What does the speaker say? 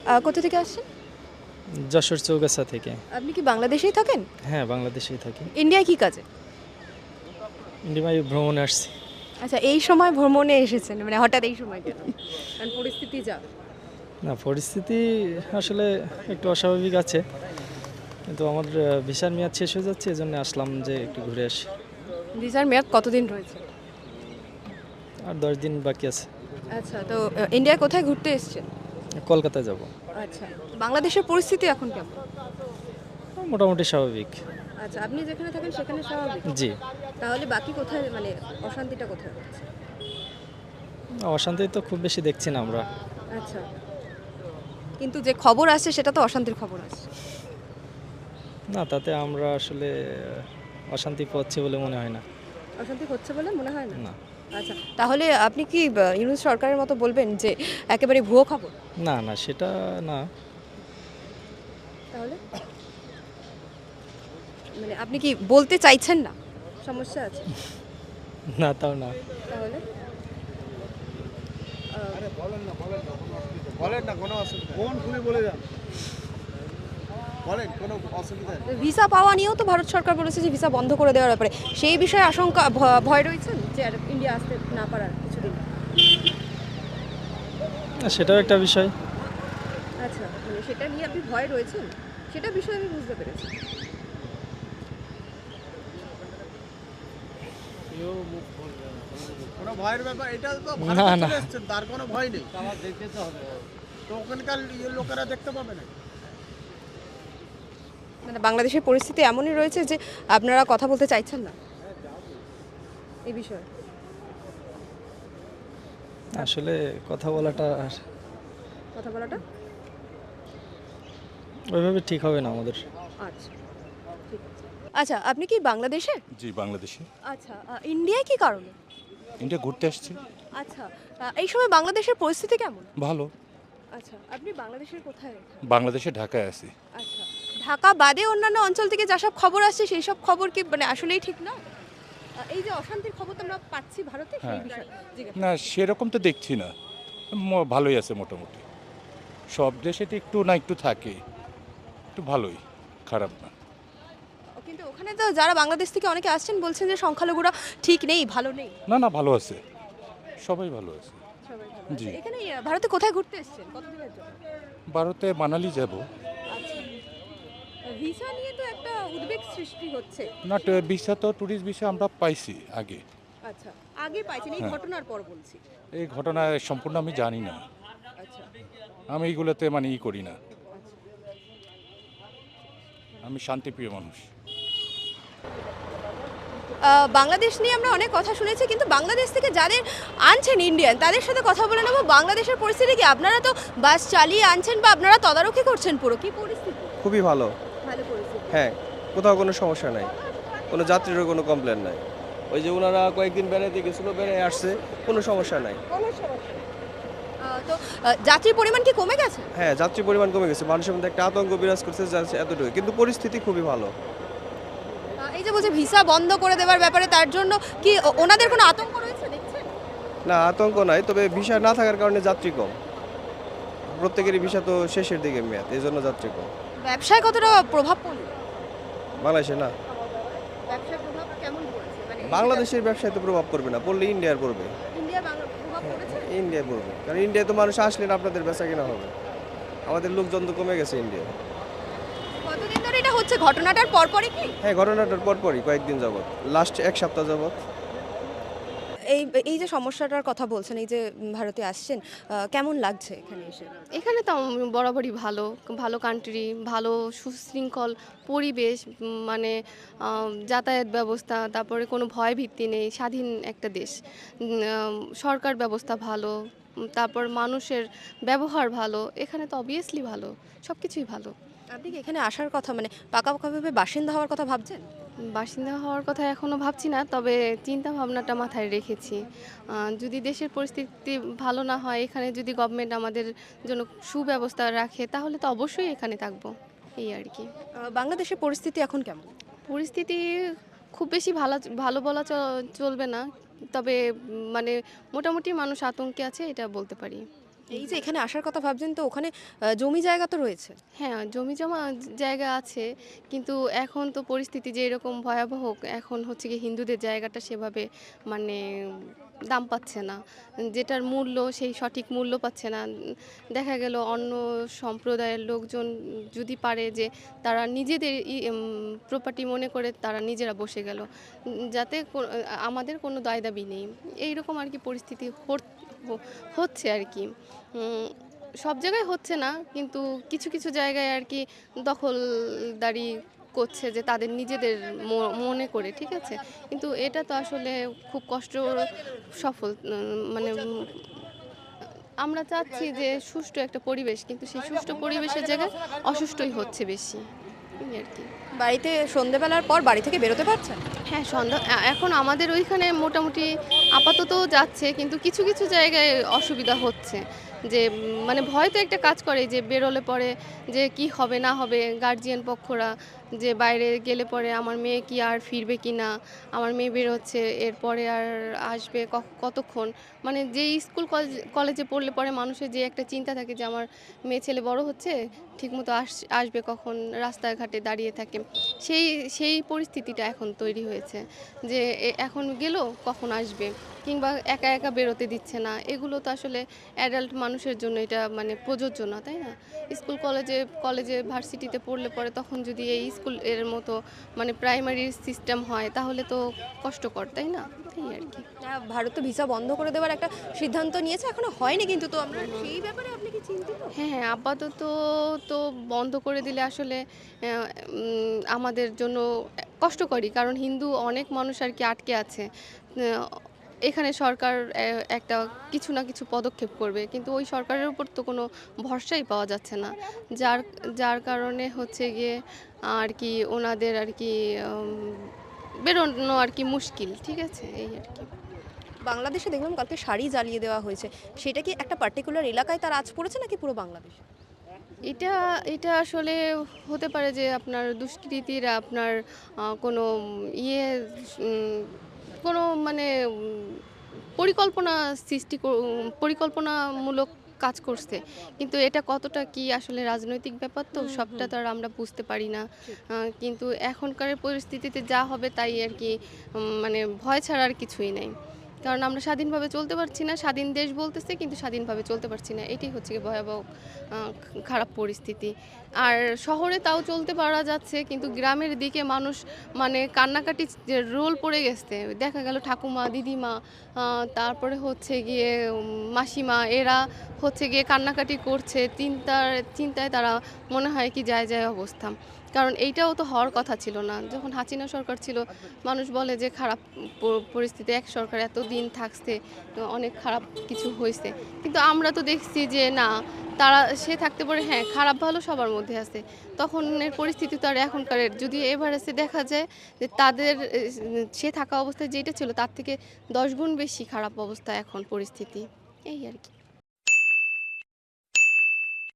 আহ, কোথা থেকে আসছেন? যশোর চৌগাছা থেকে। আপনি কি বাংলাদেশেই থাকেন? হ্যাঁ বাংলাদেশেই থাকি। ইন্ডিয়ায় কি কাজে? ইন্ডিয়ায় ভ্রমণে আসছি। আচ্ছা এই সময় ভ্রমণে এসেছেন মানে হঠাৎ এই সময় কেন কারণ পরিস্থিতি যা। না পরিস্থিতি আসলে একটু অস্বাভাবিক আছে। কিন্তু আমাদের আহ, ভিসার মেয়াদ শেষ হয়ে যাচ্ছে এজন্য আসলাম যে একটু ঘুরে আসি। ভিসার মেয়াদ কতদিন রয়েছে? আর দশ দিন বাকি আছে। আচ্ছা তো আহ, ইন্ডিয়ায় কোথায় ঘুরতে এসেছেন? কলকাতায় যাব। আচ্ছা বাংলাদেশের পরিস্থিতি এখন কেমন? মোটামুটি স্বাভাবিক। আচ্ছা আপনি যেখানে থাকেন সেখানে স্বাভাবিক? জি। তাহলে বাকি কোথায় মানে অশান্তিটা কোথায় হচ্ছে? অশান্তি তো খুব বেশি দেখছি না আমরা। আচ্ছা কিন্তু যে খবর আসছে সেটা তো অশান্তির খবর আসছে। না তাতে আমরা আসলে অশান্তি পাচ্ছি বলে মনে হয় না। অশান্তি হচ্ছে বলে মনে হয় না? না। আচ্ছা তাহলে আপনি কি ইউনুস সরকারের মতো বলবেন যে একেবারে ভুয়ো খবর? না না সেটা না। তাহলে? মানে আপনি কি বলতে চাইছেন না? সমস্যা আছে? না তাও না। তাহলে? বলেন না কোনো অসুবিধা কোন খুলে বলে যান। বলেন কোনো অসুবিধা ভিসা পাওয়া নিয়েও তো ভারত সরকার বলেছে যে ভিসা বন্ধ করে দেওয়ার ব্যাপারে। সেই বিষয়ে আশঙ্কা ভ- ভয় রয়েছেন যে ইন্ডিয়া আসতে না পারার কিছুদিন? সেটাও একটা বিষয়। আচ্ছা মানে সেটা নিয়ে আপনি ভয় রয়েছেন? সেটা বিষয়ে আমি বুঝতে পেরেছি। কোনো ভয়ের ব্যাপার এটা তো না, না। তার কোনো ভয় নেই। তো ওখানকার ইয়ে লোকেরা দেখতে পাবে না। মানে বাংলাদেশের পরিস্থিতি এমনই রয়েছে যে আপনারা কথা বলতে চাইছেন না। এই বিষয়ে। আসলে কথা বলাটা কথা বলাটা? ওইভাবে ঠিক হবে না আমাদের। আচ্ছা ঠিক আছে। আচ্ছা আপনি কি বাংলাদেশে জি বাংলাদেশে। আচ্ছা ইন্ডিয়ায় কি কারণে? ইন্ডিয়া ঘুরতে আসছি। আচ্ছা এই সময় বাংলাদেশের পরিস্থিতি কেমন? ভালো। আচ্ছা আপনি বাংলাদেশের কোথায়? বাংলাদেশে ঢাকায় আছি। আচ্ছা। ঢাকা বাদে অন্যান্য অঞ্চল থেকে যা সব খবর আসছে সেই সব খবর কি মানে আসলেই ঠিক না এই যে অশান্তির খবর তো আমরা পাচ্ছি ভারতে সেই হ্যাঁ। বিষয়ে না সেরকম তো দেখছি না। ভালোই আছে মোটামুটি। সব দেশে তো একটু না একটু থাকে। একটু ভালোই খারাপ না। কিন্তু ওখানে তো যারা বাংলাদেশ থেকে অনেকে আসছেন বলছেন যে সংখ্যালঘুরা ঠিক নেই ভালো নেই। না না ভালো আছে। সবাই ভালো আছে। জি। এখানে ভারতে কোথায় ঘুরতে এসেছেন? কতদিনের জন্য? ভারতে মানালি যাব। ভিসা নিয়ে তো একটা উদ্বেগ সৃষ্টি হচ্ছে। না ভিসা তো ট্যুরিস্ট ভিসা আমরা পাইছি আগে। আচ্ছা আগে পাইছেন এই হ্যাঁ। ঘটনার পর বলছি। এই ঘটনা সম্পূর্ণ আমি জানি না। আচ্ছা। আমি এইগুলোতে মানে ই করি না। আমি শান্তিপ্রিয় মানুষ। বাংলাদেশ নিয়ে আমরা অনেক কথা শুনেছি কিন্তু বাংলাদেশ থেকে যাদের আনছেন ইন্ডিয়ান তাদের সাথে কথা বলে নেব। বাংলাদেশের পরিস্থিতি কি? আপনারা তো বাস চালিয়ে আনছেন বা আপনারা তদারকি করছেন পুরো? কি পরিস্থিতি? খুবই ভালো। হ্যাঁ কোথাও কোনো সমস্যা নাই। কোনো যাত্রীরও কোনো কমপ্লেন নাই। ওই যে ওনারা কয়েকদিন বেড়াইতে গেছিল বেড়াই আসছে কোনো সমস্যা নাই। তো যাত্রীর পরিমাণ কি কমে গেছে? হ্যাঁ যাত্রী পরিমাণ কমে গেছে। মানুষের মধ্যে একটা আতঙ্ক বিরাজ করছে এতটুকু কিন্তু পরিস্থিতি খুবই ভালো। এই যে বলছে ভিসা বন্ধ করে দেওয়ার ব্যাপারে তার জন্য কি ওনাদের কোনো আতঙ্ক রয়েছে? দেখছেন? না আতঙ্ক নাই। তবে ভিসা না থাকার কারণে যাত্রী কম। প্রত্যেকেরই ভিসা তো শেষের দিকে মেয়াদ এই জন্য যাত্রী কম। ব্যবসায় কতটা প্রভাব পড়ল? বাংলাদেশে না। মানে বাংলাদেশের ব্যবসায় তো প্রভাব পড়বে না পড়লে ইন্ডিয়ার পড়বে। ইন্ডিয়া পড়বে কারণ ইন্ডিয়া তো মানুষ আসলে না আপনাদের বেচা কেনা হবে। আমাদের লোকজন তো কমে গেছে ইন্ডিয়া কতদিন ধরে এটা হচ্ছে? ঘটনাটার পরপরই কি? হ্যাঁ ঘটনাটার পরপরই কয়েকদিন যাবত লাস্ট এক সপ্তাহ যাবত এই এই যে সমস্যাটার কথা বলছেন, এই যে ভারতে আসছেন কেমন লাগছে এখানে এসে? এখানে তো বরাবরই ভালো ভালো কান্ট্রি ভালো সুশৃঙ্খল পরিবেশ মানে যাতায়াত ব্যবস্থা, তারপরে কোনো ভয় ভিত্তি নেই, স্বাধীন একটা দেশ। সরকার ব্যবস্থা ভালো তারপর মানুষের ব্যবহার ভালো এখানে তো অবভিয়াসলি ভালো সব কিছুই ভালো। আপনি কি এখানে আসার কথা মানে পাকাপাকাভাবে বাসিন্দা হওয়ার কথা ভাবছেন? বাসিন্দা হওয়ার কথা এখনও ভাবছি না তবে চিন্তা ভাবনাটা মাথায় রেখেছি। যদি দেশের পরিস্থিতি ভালো না হয় এখানে যদি গভর্নমেন্ট আমাদের জন্য সুব্যবস্থা রাখে তাহলে তো অবশ্যই এখানে থাকব এই আর কি। বাংলাদেশের পরিস্থিতি এখন কেমন? পরিস্থিতি খুব বেশি ভালো ভালো বলা চলবে না তবে মানে মোটামুটি মানুষ আতঙ্কে আছে এটা বলতে পারি। এই যে এখানে আসার কথা ভাবছেন তো ওখানে জমি জায়গা তো রয়েছে? হ্যাঁ জমি জমা জায়গা আছে কিন্তু এখন তো পরিস্থিতি যে এরকম ভয়াবহ এখন হচ্ছে কি হিন্দুদের জায়গাটা সেভাবে মানে দাম পাচ্ছে না, যেটার মূল্য সেই সঠিক মূল্য পাচ্ছে না। দেখা গেল অন্য সম্প্রদায়ের লোকজন যদি পারে যে তারা নিজেদের প্রপার্টি মনে করে তারা নিজেরা বসে গেল। যাতে আমাদের কোনো দায় দাবি নেই। এইরকম আর কি পরিস্থিতি হচ্ছে আর কি। সব জায়গায় হচ্ছে না, কিন্তু কিছু কিছু জায়গায় আর কি দখলদারি করছে যে তাদের নিজেদের মনে করে ঠিক আছে? কিন্তু এটা তো আসলে খুব কষ্ট সফল মানে আমরা চাচ্ছি যে সুষ্ঠু একটা পরিবেশ কিন্তু সেই সুষ্ঠু পরিবেশের জায়গায় অসুস্থই হচ্ছে বেশি এই আর কি। বাড়িতে সন্ধেবেলার পর বাড়ি থেকে বেরোতে পারছেন? হ্যাঁ সন্ধ্যা এখন আমাদের ওইখানে মোটামুটি আপাতত যাচ্ছে কিন্তু কিছু কিছু জায়গায় অসুবিধা হচ্ছে। যে মানে ভয় তো একটা কাজ করে যে, বেরোলে পরে যে, কি হবে, না হবে গার্জিয়ান পক্ষরা যে, বাইরে গেলে পরে আমার মেয়ে কি আর ফিরবে কি না, আমার মেয়ে বেরোচ্ছে, এরপরে আর আসবে কতক্ষণ? মানে যে স্কুল কলেজ পড়লে পরে মানুষের যে একটা চিন্তা থাকে যে, আমার মেয়ে ছেলে বড় হচ্ছে, ঠিকমতো আস, আসবে কখন, রাস্তাঘাটে দাঁড়িয়ে থাকে। সেই সেই পরিস্থিতিটা এখন তৈরি হয়েছে যে এখন গেল, কখন আসবে? কিংবা একা একা বেরোতে দিচ্ছে না। এগুলো তো আসলে অ্যাডাল্ট মানুষের জন্য এটা মানে প্রযোজ্য না তাই না? স্কুল কলেজে কলেজে ভার্সিটিতে পড়লে পরে তখন যদি এই স্কুলের মতো মানে প্রাইমারি সিস্টেম হয় তাহলে তো কষ্টকর তাই না? এই আর কি। ভারত তো ভিসা বন্ধ করে দেওয়ার একটা সিদ্ধান্ত নিয়েছে এখনও হয়নি কিন্তু তো আমরা সেই ব্যাপারে আপনি কি চিন্তিত? হ্যাঁ হ্যাঁ আপাতত তো বন্ধ করে দিলে আসলে আমাদের জন্য কষ্টকরই কারণ হিন্দু অনেক মানুষ আর কি আটকে আছে। এখানে সরকার একটা কিছু না কিছু পদক্ষেপ করবে। কিন্তু ওই সরকারের উপর তো কোনো ভরসাই পাওয়া যাচ্ছে না। যার যার কারণে হচ্ছে গিয়ে আর কি ওনাদের আর কি বেরোনো আর কি মুশকিল ঠিক আছে? এই আর কি। বাংলাদেশে দেখলাম কালকে শাড়ি জ্বালিয়ে দেওয়া হয়েছে। সেটা কি একটা পার্টিকুলার এলাকায় তার আজ পড়েছে নাকি পুরো বাংলাদেশ? এটা এটা আসলে হতে পারে যে আপনার দুষ্কৃতীরা আপনার কোনো ইয়ে কোনো মানে পরিকল্পনা সৃষ্টি কর- পরিকল্পনামূলক কাজ করছে। কিন্তু এটা কতটা কি আসলে রাজনৈতিক ব্যাপার তো সবটা তো আর আমরা বুঝতে পারি না। কিন্তু এখনকার পরিস্থিতিতে যা হবে তাই আর কি মানে ভয় ছাড়া আর কিছুই নেই। কারণ আমরা স্বাধীনভাবে চলতে পারছি না, স্বাধীন দেশ বলতেছে কিন্তু স্বাধীনভাবে চলতে পারছি না। এটাই হচ্ছে ভয়াবহ খারাপ পরিস্থিতি। আর শহরে তাও চলতে পারা যাচ্ছে, কিন্তু গ্রামের দিকে মানুষ মানে কান্নাকাটি রোল পড়ে গেছে। দেখা গেল ঠাকুমা, দিদিমা তারপরে হচ্ছে গিয়ে মাসিমা, এরা হচ্ছে গিয়ে কান্নাকাটি করছে। চিন্তার চিন্তায় তারা মনে হয় কি যায় যায় অবস্থা। কারণ এইটাও তো হওয়ার কথা ছিল না। যখন হাসিনা সরকার ছিল, মানুষ বলে যে খারাপ পরিস্থিতি, এক সরকার এত দিন থাকছে অনেক খারাপ কিছু হয়েছে। কিন্তু আমরা তো দেখছি যে না, তারা, সে থাকতে পারে হ্যাঁ খারাপ ভালো সবার মধ্যে আছে। তখনের পরিস্থিতি তো আর এখনকার যদি এভারেজে দেখা যায় যে তাদের, সে থাকা অবস্থায় যেটা ছিল, তার থেকে দশ গুণ বেশি খারাপ অবস্থা এখন পরিস্থিতি। এই আর কি।